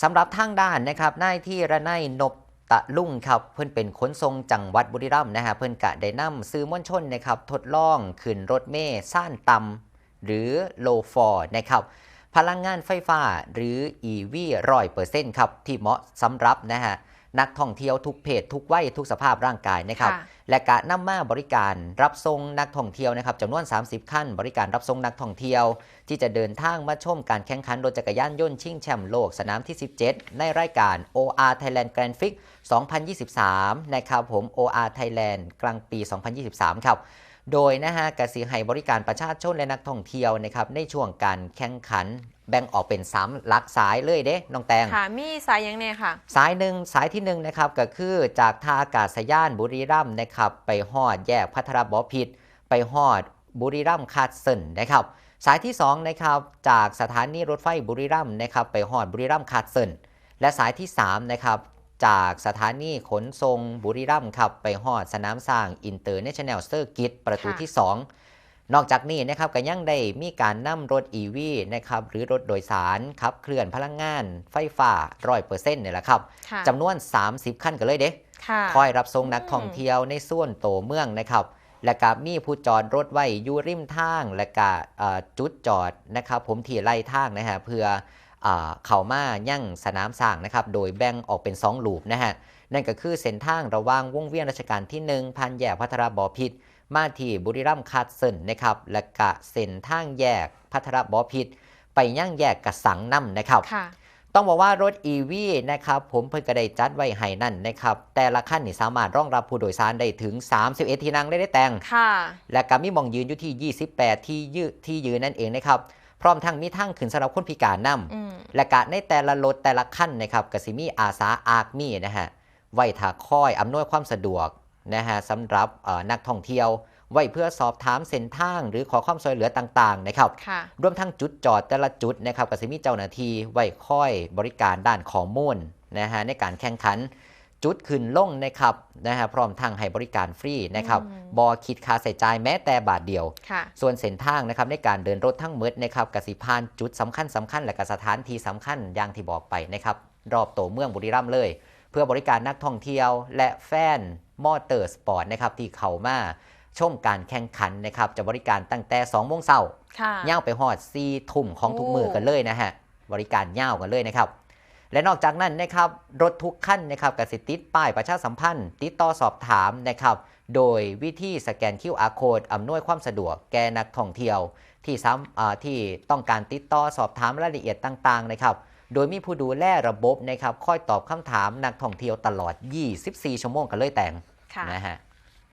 สำหรับทางด้านนะครับนายที่ระไนยนบตะลุ่งครับเพื่อนเป็นขนทรงจังหวัดบุรีรัมย์นะฮะเพื่อนกะได้นำซื้อมวลชนนะครับทดลองขึ้นรถเมล์ซ่านตำหรือโลฟอร์นะครับพลังงานไฟฟ้าหรือ EV ร้อยเปอร์เซ็นต์ครับที่เหมาะสำหรับนะฮะ นักท่องเที่ยวทุกเพศทุกวัยทุกสภาพร่างกายนะครับค่ะและกะนำมาบริการรับส่งนักท่องเที่ยวนะครับจำนวน 30 ขั้น บริการรับส่งนักท่องเที่ยว ที่จะเดินทางมาชมการแข่งขันรถจักรยานยนต์ชิงแชมป์โลกสนามที่ 17 ในรายการ OR Thailand Grand Prix 2023 นะครับผม OR Thailand กลางปี 2023 ครับโดยนะฮะกสิให้บริการประชาชนและนักท่องเที่ยวนะครับในช่วงการแข่งขัน แบ่งออกเป็น3หลักสายเลยเด้น้องแตงค่ะมีสายยังไงค่ะ สายหนึ่งสายที่หนึ่งนะครับก็คือจากท่าอากาศยานบุรีรัมย์นะครับไปฮอดแยกพัทรบพิษไปฮอดบุรีรัมย์คาดเซินนะครับสายที่สองนะครับจากสถานีรถไฟบุรีรัมย์นะครับไปฮอดบุรีรัมย์คาดเซินและสายที่สามนะครับจากสถานีขนส่งบุรีรัมย์ครับไปฮอดสนามสร้างอินเตอร์เนชั่นแนลเซอร์กิตประตูค่ะที่ 2 นอกจากนี้นะครับก็ยังได้มีการนำรถ EV นะครับหรือรถโดยสารขับเคลื่อนพลังงานไฟฟ้าร้อยเปอร์เซ็นต์เนี่ยแหละครับค่ะจำนวน 30 ขั้นกันเลยเด้ค่ะคอยรับส่งนักท่องเที่ยวในส่วนโตเมืองนะครับและก็มีผู้จอดรถไว้อยู่ริมทาง และก็เอ่อจุดจอดนะครับผมที่ไล่ทางนะฮะเพื่อเออเข้ามายั่งสนามสร้างนะครับโดยแบ่งออกเป็น2ลูปนะฮะนั่นก็คือเส้นทางระหว่างวงเวียนราชการที่ 1พันแยกพัทรบอพิษ มาที่บุรีรัมย์คาดเซินนะครับ และก็เส้นทางแยกพัทรบอพิษไปยั่งแยกกระสังน้ำนะครับค่ะต้องบอกว่ารถ EV นะครับ ผมเพิ่งก็ได้จัดไว้ให้นั่นนะครับ แต่ละขั้นนี่สามารถรองรับผู้โดยสารได้ถึง 31 ที่นั่งได้ได้แต่งค่ะและก็มีหมองยืนอยู่ที่ 28 ที่ยืที่ยืนนั่นเองนะครับพร้อมทั้งมีทั้งขึ้นสำหรับคนพิการนำอืมและกะในแต่ละรถแต่ละขั้นนะครับกสิมีอาสาอาร์มี่นะฮะไว้ถาคอยอำนวยความสะดวก นะฮะสำหรับเอ่อนักท่องเที่ยว ไว้เพื่อสอบถามเส้นทาง หรือขอความช่วยเหลือต่างๆนะครับค่ะรวมทั้งจุดจอดแต่ละจุดนะครับก็จะมีเจ้าหน้าที่ไว้คอยบริการด้านข้อมูลนะฮะในการแข่งขันจุดขึ้นลงนะครับนะฮะพร้อมทั้งให้บริการฟรีนะครับอืมบอคิดค่าใส่จ่ายแม้แต่บาทเดียวค่ะส่วนเส้นทางนะครับในการเดินรถทั้งหมดนะครับกสิพานจุดสำคัญสำคัญและก็สถานที่สำคัญอย่างที่บอกไปนะครับรอบตัวเมืองบุรีรัมย์เลย เพื่อบริการนักท่องเที่ยวและแฟน มอเตอร์สปอร์ตนะครับที่เข้ามาชมการแข่งขันนะครับจะบริการตั้งแต่2โมงเช้าค่ะย่าวไปหอดซีทุ่มของทุกโอ้มือกันเลยนะฮะบริการย่าวกันเลยนะครับ และนอกจากนั้นนะครับรถทุกขั้นนะครับกสิติดป้ายประชาสัมพันธ์ ติดต่อสอบถามนะครับโดยวิธีสแกน QR code อำนวยความสะดวกแก่นักท่องเที่ยว ที่ซ้ำอ่าที่ต้องการติดต่อสอบถามรายละเอียดต่างๆนะครับโดยมีผู้ดูแลระบบนะครับคอยตอบคำถามนักท่องเที่ยวตลอด 24 ชั่วโมงกันเลยแต่งค่ะ นะฮะ